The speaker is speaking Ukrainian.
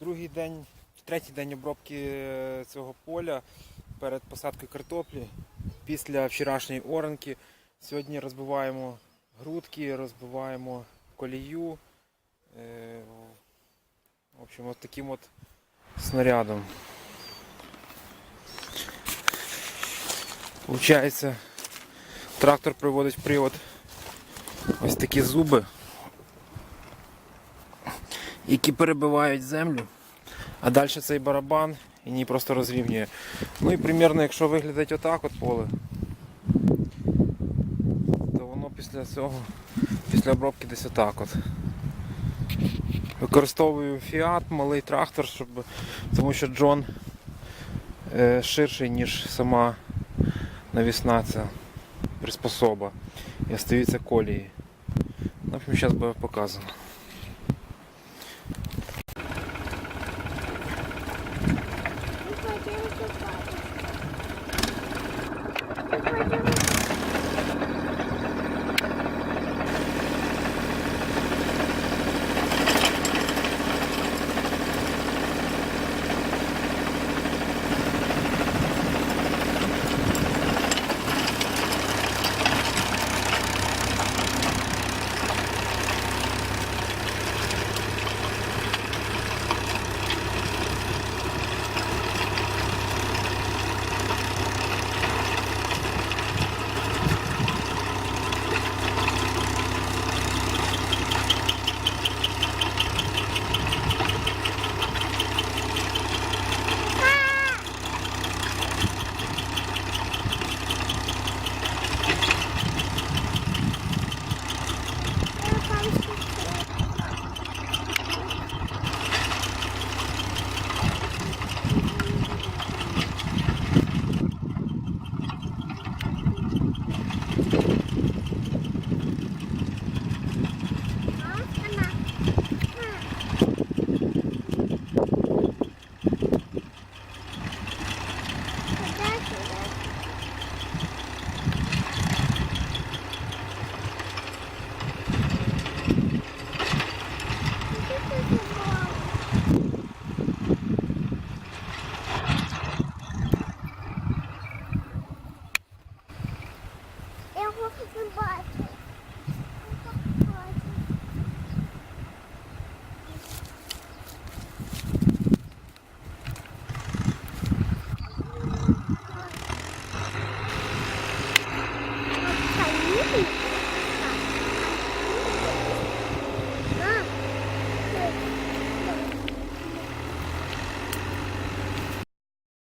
Другий день, третій день обробки е, цього поля перед посадкою картоплі. Після вчорашньої оранки. Сьогодні розбиваємо грудки, розбиваємо колію. Е, В общем, от таким от снарядом. Получається, трактор приводить привод ось такі зуби, які перебивають землю, а далі цей барабан і її просто розрівнює. Ну і примірно, якщо виглядить отак от поле, то воно після цього, після обробки десь отак от. Використовую фіат, малий трактор, щоб, тому що Джон е, ширший, ніж сама навісна ця приспособа. І остаються колії. Ну, зараз буде показано. Thank you.